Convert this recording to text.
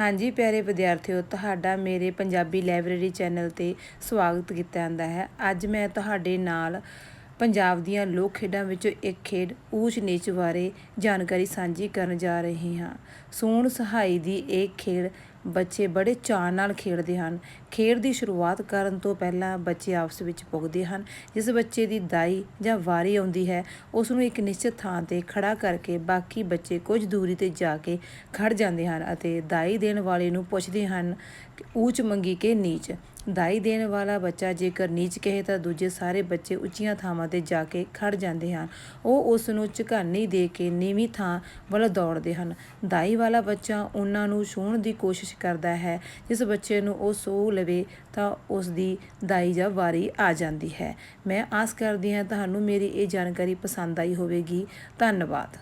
ਹਾਂਜੀ, ਪਿਆਰੇ ਵਿਦਿਆਰਥੀਓ, ਤੁਹਾਡਾ ਮੇਰੇ ਪੰਜਾਬੀ ਲਾਇਬ੍ਰੇਰੀ ਚੈਨਲ ਤੇ ਸਵਾਗਤ ਕੀਤਾ ਜਾਂਦਾ ਹੈ। ਅੱਜ ਮੈਂ ਤੁਹਾਡੇ ਨਾਲ ਪੰਜਾਬ ਦੀਆਂ ਲੋਕ ਖੇਡਾਂ ਵਿੱਚੋਂ ਇੱਕ ਖੇਡ, ਊਚ ਨੀਚ ਬਾਰੇ ਜਾਣਕਾਰੀ ਸਾਂਝੀ ਕਰਨ ਜਾ ਰਹੀ ਹਾਂ। ਸੂਣ ਸਹਾਈ ਦੀ ਇਹ ਖੇਡ ਬੱਚੇ ਬੜੇ ਚਾਅ ਨਾਲ ਖੇਡਦੇ ਹਨ। ਖੇਡ ਦੀ ਸ਼ੁਰੂਆਤ ਕਰਨ ਤੋਂ ਪਹਿਲਾਂ ਬੱਚੇ ਆਪਸ ਵਿੱਚ ਪੁੱਗਦੇ ਹਨ। ਜਿਸ ਬੱਚੇ ਦੀ ਦਾਈ ਜਾਂ ਵਾਰੀ ਆਉਂਦੀ ਹੈ ਉਸ ਨੂੰ ਇੱਕ ਨਿਸ਼ਚਿਤ ਥਾਂ ਤੇ ਖੜਾ ਕਰਕੇ ਬਾਕੀ ਬੱਚੇ ਕੁਝ ਦੂਰੀ ਤੇ ਜਾ ਕੇ ਖੜ ਜਾਂਦੇ ਹਨ ਅਤੇ ਦਾਈ ਦੇਣ ਵਾਲੇ ਨੂੰ ਪੁੱਛਦੇ ਹਨ ਊਚ ਮੰਗੀ ਕੇ ਨੀਚ। ਦਾਈ ਦੇਣ ਵਾਲਾ ਬੱਚਾ ਜੇਕਰ ਨੀਚ ਕਹੇ ਤਾਂ ਦੂਜੇ ਸਾਰੇ ਬੱਚੇ ਉੱਚੀਆਂ ਥਾਵਾਂ ਤੇ ਜਾ ਕੇ ਖੜ ਜਾਂਦੇ ਹਨ। ਉਹ ਉਸ ਨੂੰ ਝਕਾਨੀ ਦੇ ਕੇ ਨੀਵੀਂ ਥਾਂ ਵੱਲ ਦੌੜਦੇ ਹਨ। ਦਾਈ ਵਾਲਾ ਬੱਚਾ ਉਹਨਾਂ ਨੂੰ ਛੂਹਣ ਦੀ ਕੋਸ਼ਿਸ਼ ਕਰਦਾ ਹੈ। ਜਿਸ ਬੱਚੇ ਨੂੰ ਉਹ ਸੋ ਲਵੇ ਤਾਂ ਉਸ ਦੀ ਦਾਈ ਜਾਂ ਵਾਰੀ ਆ ਜਾਂਦੀ ਹੈ। ਮੈਂ ਆਸ ਕਰਦੀ ਹਾਂ ਤੁਹਾਨੂੰ ਮੇਰੀ ਇਹ ਜਾਣਕਾਰੀ ਪਸੰਦ ਆਈ ਹੋਵੇਗੀ। ਧੰਨਵਾਦ।